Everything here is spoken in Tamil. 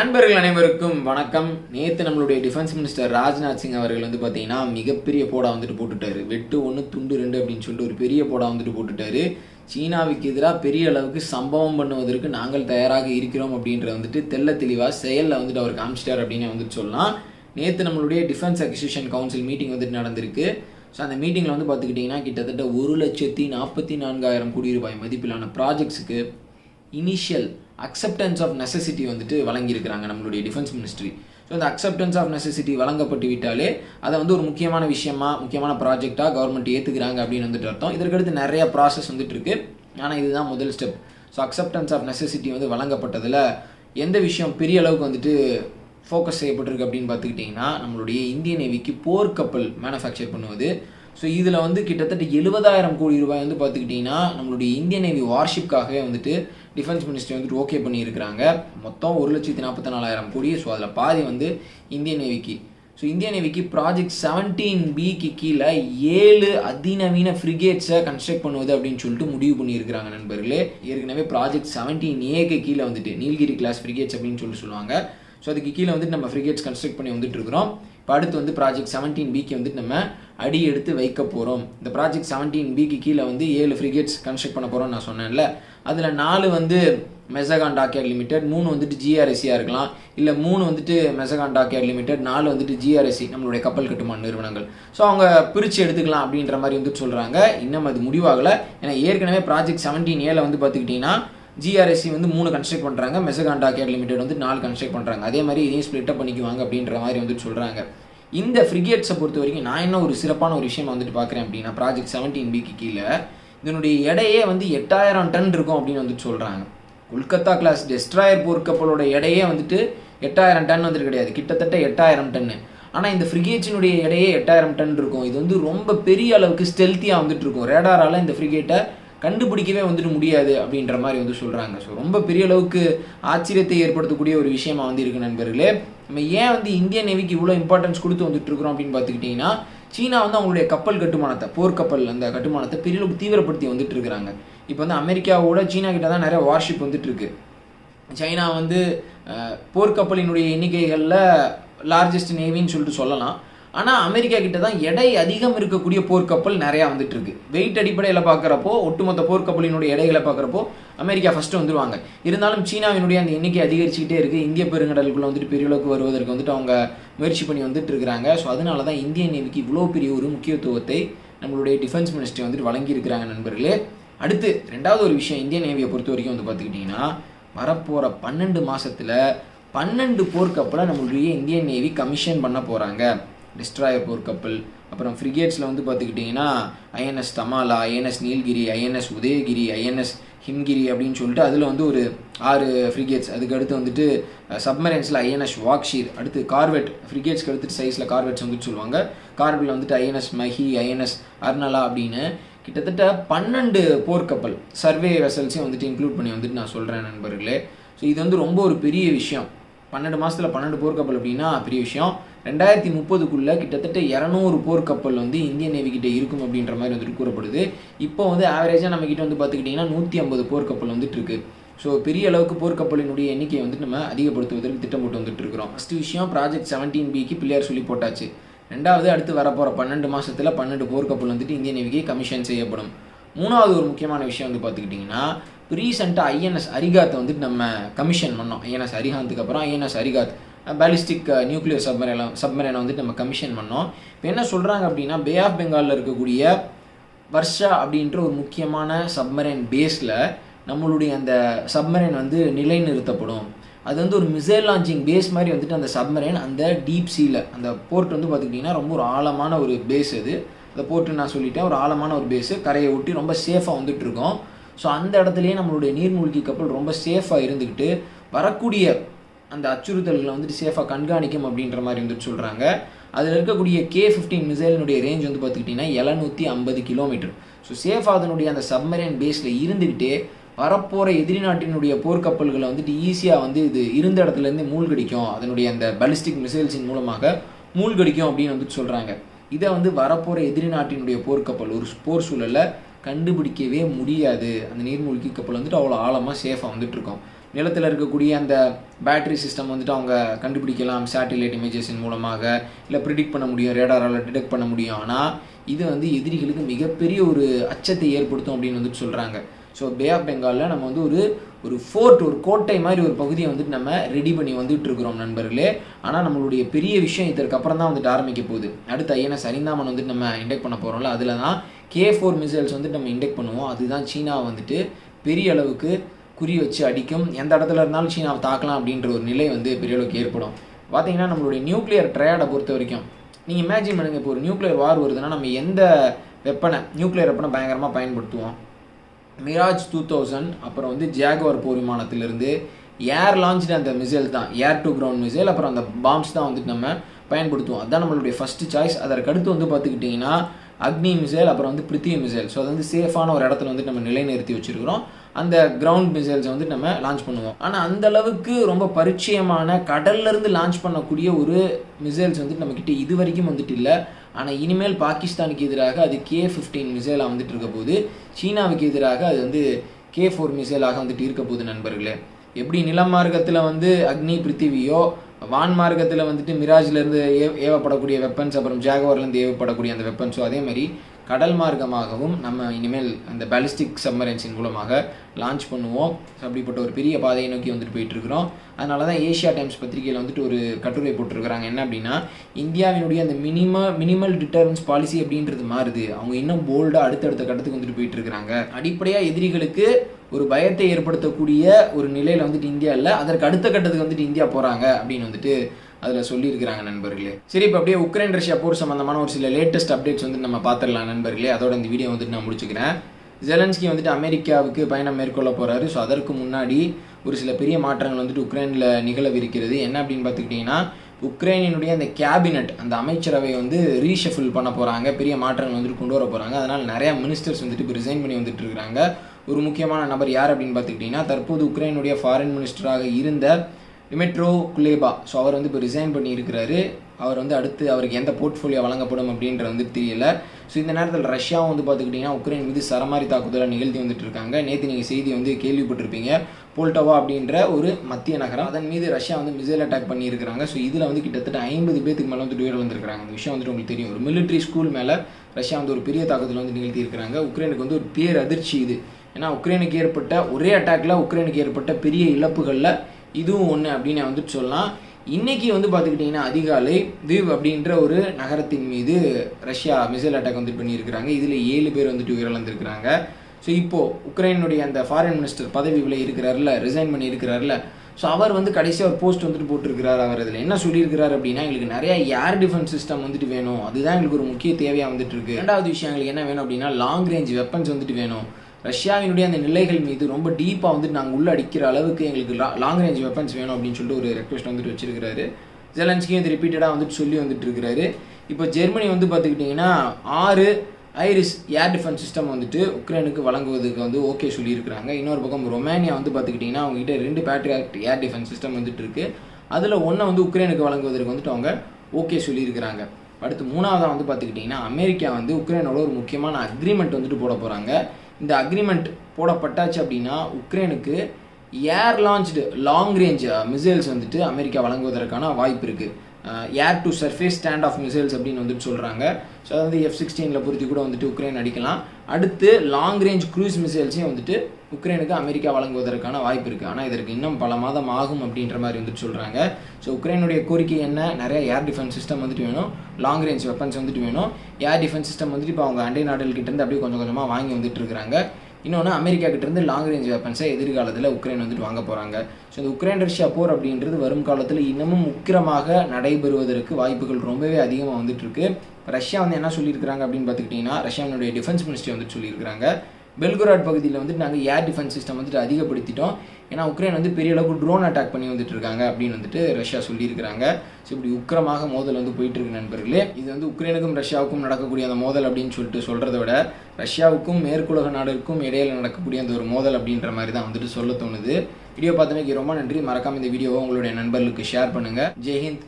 நண்பர்கள் அனைவருக்கும் வணக்கம். நேற்று நம்மளுடைய டிஃபென்ஸ் மினிஸ்டர் ராஜ்நாத் சிங் அவர்கள் வந்து பார்த்தீங்கன்னா மிகப்பெரிய போடா வந்துட்டு போட்டுட்டாரு. வெட்டு ஒன்று துண்டு ரெண்டு அப்படின்னு சொல்லிட்டு ஒரு பெரிய போடா வந்துட்டு போட்டுட்டாரு. சீனாவுக்கு எதிராக பெரிய அளவுக்கு சம்பவம் பண்ணுவதற்கு நாங்கள் தயாராக இருக்கிறோம் அப்படின்ற வந்துட்டு தெல்ல தெளிவாக செயலில் வந்துட்டு அவர் காமிச்சிட்டார் அப்படின்னு வந்துட்டு சொல்லலாம். நேற்று நம்மளுடைய டிஃபென்ஸ் அக்சிஷன் கவுன்சில் மீட்டிங் வந்துட்டு நடந்திருக்கு. ஸோ அந்த மீட்டிங்கில் வந்து பார்த்துக்கிட்டிங்கன்னா கிட்டத்தட்ட ஒரு லட்சத்தி நாற்பத்தி நான்காயிரம் கோடி ரூபாய் மதிப்பிலான ப்ராஜெக்ட்ஸுக்கு இனிஷியல் அக்செப்டன்ஸ் ஆஃப் நெசசிட்டி வந்துட்டு வழங்கியிருக்கிறாங்க நம்மளுடைய டிஃபென்ஸ் மினிஸ்ட்ரி ஸோ அந்த அக்செப்டன்ஸ் ஆஃப் நெசசிட்டி வழங்கப்பட்டு விட்டாலே அதை வந்து ஒரு முக்கியமான விஷயமா முக்கியமான ப்ராஜெக்டாக கவர்மெண்ட் ஏற்றுக்கிறாங்க அப்படின்னு வந்துட்டு அர்த்தம். இதற்கடுத்து நிறைய ப்ராசஸ் வந்துட்டு இருக்கு. ஆனால் இதுதான் முதல் step so acceptance of necessity வந்து வழங்கப்பட்டதில் எந்த விஷயம் பெரிய அளவுக்கு வந்துட்டு ஃபோக்கஸ் செய்யப்பட்டிருக்கு அப்படின்னு பார்த்துக்கிட்டிங்கன்னா நம்மளுடைய இந்திய நேவிக்கு போர்க்கப்பல் மேனுஃபேக்சர் பண்ணுவது. ஸோ இதில் வந்து கிட்டத்தட்ட எழுபதாயிரம் கோடி ரூபாய் வந்து பார்த்துக்கிட்டிங்கன்னா நம்மளுடைய இந்தியன் நேவி வார்ஷிப்காகவே வந்துட்டு டிஃபென்ஸ் மினிஸ்ட்ரி வந்துட்டு ஓகே பண்ணியிருக்கிறாங்க. மொத்தம் ஒரு லட்சத்தி நாற்பத்தி நாலாயிரம் கோடி. ஸோ அதில் பாதி வந்து இந்தியன் நேவிக்கு. ஸோ இந்தியன் நேவிக்கு ப்ராஜெக்ட் செவன்டீன் பிக்கு கீழே ஏழு அதிநவீன ஃப்ரிகேட்ஸை கன்ஸ்ட்ரக்ட் பண்ணுவது அப்படின்னு சொல்லிட்டு முடிவு பண்ணியிருக்கிறாங்க நண்பர்களே. ஏற்கனவே ப்ராஜெக்ட் செவன்டீன் ஏக்கு கீழே வந்துட்டு நீல்கிரி கிளாஸ் ஃப்ரிகேட்ஸ் அப்படின்னு சொல்லிட்டு சொல்லுவாங்க. ஸோ அதுக்கு கீழே வந்துட்டு நம்ம ஃப்ரிகேட்ஸ் கன்ஸ்ட்ரக்ட் பண்ணி வந்துட்டு இருக்கிறோம். இப்போ அடுத்து வந்து ப்ராஜெக்ட் செவன்டீன் பிக்கு வந்துட்டு நம்ம அடி எடுத்து வைக்க போகிறோம் இந்த ப்ராஜெக்ட் செவன்டீன் பிக்கு கீழே வந்து ஏழு ஃப்ரிகேட்ஸ் கன்ஸ்ட்ரக்ட் பண்ண போகிறோம்னு நான் சொன்னேன்ல. அதில் நாலு வந்து மெசகான் டாக்கேட் லிமிடெட் மூணு வந்துட்டு ஜிஆர்எஸ்சியாக இருக்கலாம். இல்லை மூணு வந்துட்டு மெசகான் டாக்கேட் லிமிடெட் நாலு வந்துட்டு ஜிஆர்எஸ்சி நம்மளுடைய கப்பல் கட்டுமான நிறுவனங்கள். ஸோ அவங்க பிரித்து எடுத்துக்கலாம் அப்படின்ற மாதிரி வந்துட்டு சொல்கிறாங்க இன்னும் அது முடிவாகலை. ஏன்னா ஏற்கனவே ப்ராஜெக்ட் செவன்டீன் ஏல வந்து பார்த்துக்கிட்டிங்கன்னா ஜிஆர்எஸ்சி வந்து மூணு கன்ஸ்ட்ரக்ட் பண்ணுறாங்க மெசகாண்டா கேர் லிமிடெட் வந்து நாலு கன்ஸ்ட்ரக்ட் பண்ணுறாங்க அதே மாதிரி இதையும் ஸ்ப்ளிட்டப் பண்ணிக்குவாங்க அப்படின்ற மாதிரி வந்துட்டு சொல்கிறாங்க இந்த ஃப்ரிகேட்ஸை பொறுத்த வரைக்கும் நான் என்ன ஒரு சிறப்பான ஒரு விஷயம் வந்துட்டு பார்க்குறேன் அப்படின்னா ப்ராஜெக்ட் செவன்டீன் பிக்கு கீழே இதனுடைய எடையே வந்து எட்டாயிரம் டன் இருக்கும் அப்படின்னு வந்துட்டு சொல்கிறாங்க கொல்கத்தா கிளாஸ் டெஸ்ட்ராயர் போர்க்கப்பலோட எடையே வந்துட்டு எட்டாயிரம் டன் வந்துட்டு கிடையாது. கிட்டத்தட்ட எட்டாயிரம் டன்னு ஆனால் இந்த ஃப்ரிகேட்ஸினுடைய எடையே எட்டாயிரம் டன் இருக்கும். இது வந்து ரொம்ப பெரிய அளவுக்கு ஸ்டெல்த்தியாக வந்துட்டு இருக்கும். ரேடாரால் இந்த ஃப்ரிகேட்டை கண்டுபிடிக்கவே வந்துட்டு முடியாது அப்படின்ற மாதிரி வந்து சொல்கிறாங்க ஸோ ரொம்ப பெரிய அளவுக்கு ஆச்சரியத்தை ஏற்படுத்தக்கூடிய ஒரு விஷயமா வந்து இருக்கு நண்பர்களே. நம்ம ஏன் வந்து இந்திய நேவிக்கு இவ்வளோ இம்பார்ட்டன்ஸ் கொடுத்து வந்துட்டு இருக்கிறோம் அப்படின்னு பார்த்துக்கிட்டிங்கன்னா சீனா வந்து அவங்களுடைய கப்பல் கட்டுமானத்தை போர்க்கப்பல் அந்த கட்டுமானத்தை பெரிய அளவுக்கு தீவிரப்படுத்தி வந்துட்டு இருக்கிறாங்க. இப்போ வந்து அமெரிக்காவோட சீனா கிட்ட தான் நிறைய வார்ஷிப் வந்துட்டு இருக்கு. சைனா வந்து போர்க்கப்பலினுடைய எண்ணிக்கைகளில் லார்ஜஸ்ட் நேவின்னு சொல்லிட்டு சொல்லலாம். ஆனால் அமெரிக்கா கிட்ட தான் எடை அதிகம் இருக்கக்கூடிய போர்க்கப்பல் நிறையா வந்துட்டு இருக்கு வெயிட் அடிப்படையில் பார்க்குறப்போ ஒட்டுமொத்த போர்க்கப்பலினுடைய எடைகளை பார்க்குறப்போ அமெரிக்கா ஃபஸ்ட்டு வந்துருவாங்க. இருந்தாலும் சீனாவினுடைய அந்த எண்ணிக்கை அதிகரிச்சுக்கிட்டே இருக்குது இந்திய பெருங்கடலுக்குள்ளே வந்துட்டு பெரிய அளவுக்கு வருவதற்கு வந்துட்டு அவங்க முயற்சி பண்ணி வந்துட்டு இருக்கிறாங்க ஸோ அதனால தான் இந்திய நேவிக்கு இவ்வளோ பெரிய ஒரு முக்கியத்துவத்தை நம்மளுடைய டிஃபென்ஸ் மினிஸ்ட்ரி வந்துட்டு வழங்கியிருக்கிறாங்க நண்பர்களே. அடுத்து ரெண்டாவது ஒரு விஷயம் இந்திய நேவியை பொறுத்த வரைக்கும் வந்து பார்த்துக்கிட்டிங்கன்னா வரப்போகிற பன்னெண்டு மாதத்தில் பன்னெண்டு போர்க்கப்பலை நம்மளுடைய இந்தியன் நேவி கமிஷன் பண்ண போகிறாங்க டிஸ்ட்ராயர் போர்க்கப்பல் அப்புறம் ஃப்ரிகேட்ஸில் வந்து பார்த்துக்கிட்டிங்கன்னா INS Tamal INS Nilgiri INS Udaygiri INS Himgiri அப்படின்னு சொல்லிட்டு அதில் வந்து ஒரு ஆறு ஃப்ரிகேட்ஸ் அதுக்கு அடுத்து வந்துட்டு சப்மரைன்ஸில் ஐஎன்எஸ் வாக்ஷீர் அடுத்து கார்வெட் ஃப்ரிகேட்ஸ்க்கு அடுத்து சைஸில் கார்வெட்ஸ் வந்துட்டு சொல்லுவாங்க. கார்வெட்டில் வந்துட்டு ஐஎன்எஸ் மஹி ஐஎன்எஸ் அர்னலா அப்படின்னு கிட்டத்தட்ட பன்னெண்டு போர்க்கப்பல் சர்வே வெசல்ஸையும் வந்துட்டு இன்க்ளூட் பண்ணி வந்துட்டு நான் சொல்கிறேன் நண்பர்களே. ஸோ இது வந்து ரொம்ப ஒரு பெரிய விஷயம். பன்னெண்டு மாதத்தில் பன்னெண்டு போர்க்கப்பல் அப்படின்னா பெரிய விஷயம். ரெண்டாயிரத்தி முப்பதுக்குள்ளே கிட்டத்தட்ட இரநூறு போர்க்கப்பல் வந்து இந்திய நேவி இருக்கும் அப்படின்ற மாதிரி வந்துட்டு கூறப்படுது. இப்போ வந்து ஆவரேஜாக நம்ம கிட்ட வந்து பார்த்துக்கிட்டிங்கன்னா நூற்றி ஐம்பது போர்க்கப்பல் வந்துட்டு இருக்கு. ஸோ பெரிய அளவுக்கு போர்க்கப்பலினுடைய எண்ணிக்கையை வந்துட்டு நம்ம அதிகப்படுத்துவதற்கு திட்டம் போட்டு வந்துட்டு இருக்கிறோம். ஃபஸ்ட் விஷயம் ப்ராஜெக்ட் செவன்டீன் பிக்கு பிள்ளையார் சொல்லி போட்டாச்சு. ரெண்டாவது அடுத்து வரப்போகிற பன்னெண்டு மாதத்தில் பன்னெண்டு போர்க்கப்பல் வந்துட்டு இந்திய நேவிக்கு கமிஷன் செய்யப்படும். மூணாவது ஒரு முக்கியமான விஷயம் வந்து பார்த்துக்கிட்டிங்கன்னா ரீசெண்டாக ஐஎன்எஸ் அரிகாத்தை வந்துட்டு நம்ம கமிஷன் பண்ணோம். ஐஎன்எஸ் அரிகாந்துக்கு அப்புறம் ஐஎன்எஸ் அரிகாத். பேலிஸ்டிக் நியூக்ளியர் சப்மரைனை சப்மரைனை வந்துட்டு நம்ம கமிஷன் பண்ணோம். இப்போ என்ன சொல்கிறாங்க அப்படின்னா பே ஆஃப் பெங்காலில் இருக்கக்கூடிய வர்ஷா அப்படின்ற ஒரு முக்கியமான சப்மரைன் பேஸில் நம்மளுடைய அந்த சப்மரைன் வந்து நிலைநிறுத்தப்படும். அது வந்து ஒரு மிசைல் லான்ச்சிங் பேஸ் மாதிரி வந்துட்டு அந்த சப்மரைன் அந்த டீப் சீல அந்த போர்ட் வந்து பார்த்துக்கிட்டிங்கன்னா ரொம்ப ஒரு ஆழமான ஒரு பேஸ் அது. அந்த போர்ட்டு நான் சொல்லிட்டேன் ஒரு ஆழமான ஒரு பேஸு கரையை ஒட்டி ரொம்ப சேஃபாக வந்துட்டு இருக்கோம் ஸோ அந்த இடத்துலையே நம்மளுடைய நீர்மூழ்கி கப்பல் ரொம்ப சேஃபாக இருந்துக்கிட்டு வரக்கூடிய அந்த அச்சுறுத்தல்களை வந்துட்டு சேஃபாக கண்காணிக்கும் அப்படின்ற மாதிரி வந்துட்டு சொல்கிறாங்க அதில் இருக்கக்கூடிய கே ஃபிஃப்டீன் மிசைலினுடைய ரேஞ்ச் வந்து பார்த்துக்கிட்டிங்கன்னா எழுநூற்றி ஐம்பது கிலோமீட்டர் ஸோ சேஃபாக அதனுடைய அந்த சப்மரைன் பேஸில் இருந்துக்கிட்டே வரப்போகிற எதிரி நாட்டினுடைய போர்க்கப்பல்களை வந்துட்டு ஈஸியாக வந்து இது இருந்த இடத்துலேருந்து மூழ்கடிக்கும். அதனுடைய அந்த பலிஸ்டிக் மிசைல்ஸின் மூலமாக மூழ்கடிக்கும் அப்படின்னு வந்துட்டு சொல்கிறாங்க இதை வந்து வரப்போகிற எதிரி நாட்டினுடைய போர்க்கப்பல் ஒரு போர் சூழலில் கண்டுபிடிக்கவே முடியாது. அந்த நீர்மூழ்கி கப்பல் வந்துட்டு அவ்வளோ ஆழமாக சேஃபாக வந்துட்டு இருக்கோம். நிலத்தில் இருக்கக்கூடிய அந்த பேட்டரி சிஸ்டம் வந்துட்டு அவங்க கண்டுபிடிக்கலாம் சேட்டிலைட் இமேஜஸின் மூலமாக. இல்லை ப்ரிடிக்ட் பண்ண முடியும் ரேடாரால் டிடெக்ட் பண்ண முடியும். ஆனால் இது வந்து எதிரிகளுக்கு மிகப்பெரிய ஒரு அச்சத்தை ஏற்படுத்தும் அப்படின்னு வந்துட்டு சொல்கிறாங்க ஸோ பே ஆஃப் பெங்காலில் நம்ம வந்து ஒரு ஒரு ஃபோர்ட் ஒரு கோட்டை மாதிரி ஒரு பகுதியை வந்துட்டு நம்ம ரெடி பண்ணி வந்துட்டு இருக்கிறோம் நண்பர்களே. ஆனால் நம்மளுடைய பெரிய விஷயம் இதற்கப்புறம் தான் வந்துட்டு ஆரம்பிக்க போகுது. அடுத்து ஐஎன்எஸ் அரிந்தாமன் வந்துட்டு நம்ம இண்டெக்ட் பண்ண போகிறோம்ல அதில் தான் கே ஃபோர் மிசைல்ஸ் வந்துட்டு நம்ம இண்டெக்ட் பண்ணுவோம். அதுதான் சீனா வந்துட்டு பெரிய அளவுக்கு குறி வச்சு அடிக்கும். எந்த இடத்துல இருந்தாலும் சீனாவை தாக்கலாம் அப்படின்ற ஒரு நிலை வந்து பெரிய அளவுக்கு ஏற்படும். பார்த்தீங்கன்னா நம்மளுடைய நியூக்ளியர் ட்ரையாடை பொறுத்த வரைக்கும் நீங்கள் இமேஜின் பண்ணுங்கள் இப்போ ஒரு நியூக்ளியர் வார் வருதுன்னா நம்ம எந்த வெப்பனை நியூக்ளியர் வெப்பனை பயங்கரமாக பயன்படுத்துவோம்? மிராஜ் டூ தௌசண்ட் அப்புறம் வந்து ஜாகுவர் போர் விமானத்திலிருந்து ஏர் லான்ச்சு அந்த மிசைல் தான். ஏர் டு கிரவுண்ட் மிசைல் அப்புறம் அந்த பாம்ஸ் தான் வந்துட்டு நம்ம பயன்படுத்துவோம். அதுதான் நம்மளுடைய ஃபஸ்ட்டு சாய்ஸ் அதற்கு அடுத்து வந்து பார்த்துக்கிட்டிங்கன்னா அக்னி மிசைல் அப்புறம் வந்து பிருத்திவி மிசைல் ஸோ அது வந்து சேஃபான ஒரு இடத்துல வந்து நம்ம நிலைநிறுத்தி வச்சுருக்கிறோம். அந்த கிரவுண்ட் மிசைல்ஸை வந்து நம்ம லான்ச் பண்ணுவோம். ஆனால் அந்த அளவுக்கு ரொம்ப பரிச்சயமான கடல்லேருந்து லான்ச் பண்ணக்கூடிய ஒரு மிசைல்ஸ் வந்துட்டு நம்மக்கிட்ட இது வரைக்கும் வந்துட்டு இல்லை. ஆனால் இனிமேல் பாகிஸ்தானுக்கு எதிராக அது கே ஃபிஃப்டீன் மிசைலாக வந்துட்டு இருக்க போது சீனாவுக்கு எதிராக அது வந்து கே ஃபோர் மிசைலாக வந்துட்டு இருக்க போகுது நண்பர்களே. எப்படி நிலம் மார்க்கத்தில் வந்து அக்னி பிருத்திவியோ வான் மார்க்கத்தில் வந்துட்டு மிராஜ்லேருந்து ஏ ஏவப்படக்கூடிய வெப்பன்ஸ் அப்புறம் ஜாகவர்லேருந்து ஏவப்படக்கூடிய அந்த வெப்பன்ஸோ அதே மாதிரி கடல் மார்க்கமாகவும் நம்ம இனிமேல் அந்த பேலிஸ்டிக் சப்மரைன்ஸின் மூலமாக லான்ச் பண்ணுவோம். அப்படிப்பட்ட ஒரு பெரிய பாதையை நோக்கி வந்துட்டு போயிட்டுருக்குறோம். அதனால தான் ஏஷியா டைம்ஸ் பத்திரிகையில் வந்துட்டு ஒரு கட்டுரை போட்டிருக்கிறாங்க. என்ன அப்படின்னா இந்தியாவினுடைய அந்த மினிம மினிமல் டிட்டர்ன்ஸ் பாலிசி அப்படின்றது மாறுது. அவங்க இன்னும் போல்டாக அடுத்தடுத்த கட்டத்துக்கு வந்துட்டு போயிட்டு இருக்கிறாங்க அடிப்படையாக எதிரிகளுக்கு ஒரு பயத்தை ஏற்படுத்தக்கூடிய ஒரு நிலையில் வந்துட்டு இந்தியா இல்லை. அதற்கு அடுத்த கட்டத்துக்கு வந்துட்டு இந்தியா போகிறாங்க அப்படின்னு வந்துட்டு அதில் சொல்லியிருக்கிறாங்க நண்பர்களே. சரி இப்போ அப்படியே உக்ரைன் ரஷ்யா போர் சம்மந்தமான ஒரு சில லேட்டஸ்ட் அப்டேட்ஸ் வந்து நம்ம பார்த்துடலாம் நண்பர்களே. அதோட இந்த வீடியோ வந்துட்டு நான் முடிச்சுக்கிறேன். ஜெலன்ஸ்கி வந்துட்டு அமெரிக்காவுக்கு பயணம் மேற்கொள்ள போகிறாரு ஸோ அதற்கு முன்னாடி ஒரு சில பெரிய மாற்றங்கள் வந்துட்டு உக்ரைனில் நிகழவிருக்கிறது. என்ன அப்படின்னு பார்த்துக்கிட்டிங்கன்னா உக்ரைனினுடைய அந்த கேபினட் அந்த அமைச்சரவை வந்து ரீஷஃபில் பண்ண போகிறாங்க பெரிய மாற்றங்கள் வந்துட்டு கொண்டு வர போகிறாங்க அதனால் நிறையா மினிஸ்டர்ஸ் வந்துட்டு இப்போ ரிசைன் பண்ணி வந்துட்டு இருக்காங்க. ஒரு முக்கியமான நபர் யார் அப்படின்னு பார்த்துக்கிட்டிங்கன்னா தற்போது உக்ரைனுடைய ஃபாரின் மினிஸ்டராக இருந்த டிமெட்ரோ குலேபா ஸோ அவர் வந்து இப்போ ரிசைன் பண்ணியிருக்கிறாரு. அவர் வந்து அடுத்து அவருக்கு எந்த போர்ட்ஃபோலியோ வழங்கப்படும் அப்படின்றது வந்து தெரியல. ஸோ இந்த நேரத்தில் ரஷ்யாவும் வந்து பார்த்துக்கிட்டிங்கன்னா உக்ரைன் மீது சரமாரி தாக்குதலை நிகழ்த்தி வந்துட்டு இருக்காங்க நேற்று நீங்கள் செய்தி வந்து கேள்விப்பட்டிருப்பீங்க. போல்டோவா அப்படின்ற ஒரு மத்திய நகரம். அதன் மீது ரஷ்யா வந்து மிசைல் அட்டாக் பண்ணியிருக்கிறாங்க. ஸோ இதில் வந்து கிட்டத்தட்ட ஐம்பது பேத்துக்கு மேலே வந்து உயிர் வந்திருக்காங்க அந்த விஷயம் வந்துட்டு உங்களுக்கு தெரியும். ஒரு மிலிட்ரி ஸ்கூல் மேலே ரஷ்யா வந்து ஒரு பெரிய தாக்குதல் வந்து நிகழ்த்தி இருக்கிறாங்க உக்ரைனுக்கு வந்து ஒரு பேர் அதிர்ச்சி இது. ஏன்னா உக்ரைனுக்கு ஏற்பட்ட ஒரே அட்டாக்ல உக்ரைனுக்கு ஏற்பட்ட பெரிய இழப்புகளில் இதுவும் ஒன்று அப்படின்னு வந்துட்டு சொல்லலாம். இன்னைக்கு வந்து பார்த்துக்கிட்டிங்கன்னா அதிகாலை விவ் அப்படின்ற ஒரு நகரத்தின் மீது ரஷ்யா மிசைல் அட்டாக் வந்துட்டு பண்ணியிருக்கிறாங்க. இதில் ஏழு பேர் வந்துட்டு உயிரிழந்திருக்கிறாங்க. ஸோ இப்போது உக்ரைனுடைய அந்த ஃபாரின் மினிஸ்டர் பதவியில் இருக்கிறார்ல ரிசைன் பண்ணியிருக்கிறார்ல ஸோ அவர் வந்து கடைசியாக ஒரு போஸ்ட் வந்துட்டு போட்டிருக்கிறார் அவர் அதில் என்ன சொல்லியிருக்கிறார் அப்படின்னா எங்களுக்கு நிறைய ஏர் டிஃபென்ஸ் சிஸ்டம் வந்துட்டு வேணும். அதுதான் எங்களுக்கு ஒரு முக்கிய தேவையாக வந்துட்டு இருக்கு. ரெண்டாவது விஷயம் எங்களுக்கு என்ன வேணும் அப்படின்னா லாங் ரேஞ்ச் வெப்பன்ஸ் வந்துட்டு வேணும். ரஷ்யாவினுடைய அந்த நிலைகள் மீது ரொம்ப டீப்பாக வந்துட்டு நாங்கள் உள்ள அடிக்கிற அளவுக்கு எங்களுக்கு லாங் ரேஞ்ச் வெப்பன்ஸ் வேணும் அப்படின்னு சொல்லிட்டு ஒரு ரெக்வஸ்ட் வந்துட்டு வச்சிருக்கிறாரு. ஜெலன்ஸ்கியும் இது ரிப்பீட்டடாக வந்துட்டு சொல்லி வந்துட்டு இருக்கிறாரு இப்போ ஜெர்மனி வந்து பார்த்துக்கிட்டிங்கன்னா ஆறு ஐரிஸ் ஏர் டிஃபென்ஸ் சிஸ்டம் வந்துட்டு உக்ரைனுக்கு வழங்குவதற்கு வந்து ஓகே சொல்லியிருக்கிறாங்க இன்னொரு பக்கம் ரொமேனியா வந்து பார்த்துக்கிட்டிங்கன்னா அவங்ககிட்ட ரெண்டு பேட்ரியாக்ட் ஏர் டிஃபென்ஸ் சிஸ்டம் வந்துட்டு இருக்கு. அதில் ஒன்றை வந்து உக்ரைனுக்கு வழங்குவதற்கு வந்துட்டு அவங்க ஓகே சொல்லியிருக்கிறாங்க அடுத்து மூணாவதாக வந்து பார்த்துக்கிட்டிங்கன்னா அமெரிக்கா வந்து உக்ரைனோட ஒரு முக்கியமான அக்ரிமெண்ட் வந்துட்டு போட போகிறாங்க இந்த அக்ரிமெண்ட் போடப்பட்டாச்சு அப்படின்னா உக்ரைனுக்கு air launched long range missiles வந்துட்டு அமெரிக்கா வழங்குவதற்கான வாய்ப்பு இருக்குது air to surface stand off missiles அப்படின்னு வந்துட்டு சொல்கிறாங்க ஸோ அது வந்து எஃப் சிக்ஸ்டீனில் பொருத்தி கூட வந்துட்டு உக்ரைன் அடிக்கலாம். அடுத்து லாங் ரேஞ்ச் க்ரூஸ் மிசைல்ஸையும் வந்துட்டு உக்ரைனுக்கு அமெரிக்கா வழங்குவதற்கான வாய்ப்பு இருக்குது ஆனால் இதற்கு இன்னும் பல மாதம் ஆகும் அப்படின்ற மாதிரி வந்துட்டு சொல்கிறாங்க ஸோ உக்ரைனுடைய கோரிக்கை என்ன? நிறைய ஏர் டிஃபென்ஸ் சிஸ்டம் வந்துட்டு வேணும். லாங் ரேஞ்ச் வெப்பன்ஸ் வந்துட்டு வேணும். ஏர் டிஃபென்ஸ் சிஸ்டம் வந்துட்டு இப்போ அவங்க அண்டை நாடுகள்கிட்ட இருந்து அப்படியே கொஞ்சம் கொஞ்சமாக வாங்கி வந்துட்டு இருக்கிறாங்க. இன்னொன்று அமெரிக்கா கிட்ட லாங் ரேஞ்ச் வெப்பன்ஸை எதிர்காலத்தில் உக்ரைன் வந்துட்டு வாங்க போகிறாங்க ஸோ இந்த உக்ரைன் ரஷ்யா போர் அப்படின்றது வரும் காலத்தில் இன்னமும் உக்கிரமாக நடைபெறுவதற்கு வாய்ப்புகள் ரொம்பவே அதிகமாக வந்துட்டுருக்கு. ரஷ்யா வந்து என்ன சொல்லியிருக்கிறாங்க அப்படின்னு பார்த்துக்கிட்டிங்கன்னா ரஷ்யாவினுடைய டிஃபென்ஸ் மினிஸ்ட்ரி வந்துட்டு சொல்லியிருக்கிறாங்க. பெல்குராட் பகுதியில் வந்துட்டு நாங்கள் ஏர் டிஃபென்ஸ் சிஸ்டம் வந்துட்டு அதிகப்படுத்திட்டோம். ஏன்னா உக்ரைன் வந்து பெரிய அளவுக்கு ட்ரோன் அட்டாக் பண்ணி வந்துட்டு இருக்காங்க அப்படின்னு வந்துட்டு ரஷ்யா சொல்லியிருக்கிறாங்க. ஸோ இப்படி உக்கிரமாக மோதல் வந்து போயிட்டு இருக்கு நண்பர்களே. இது வந்து உக்ரைனுக்கும் ரஷ்யாவுக்கும் நடக்கக்கூடிய அந்த மோதல் அப்படின்னு சொல்லிட்டு சொல்கிறத விட ரஷ்யாவுக்கும் மேற்குலக நாடுக்கும் இடையில் நடக்கக்கூடிய அந்த ஒரு மோதல் அப்படின்ற மாதிரி தான் வந்துட்டு சொல்ல தோணுது. வீடியோ பார்த்தமைக்கு ரொம்ப நன்றி. மறக்காம இந்த வீடியோவை உங்களுடைய நண்பர்களுக்கு ஷேர் பண்ணுங்கள் ஜெய்ஹிந்த்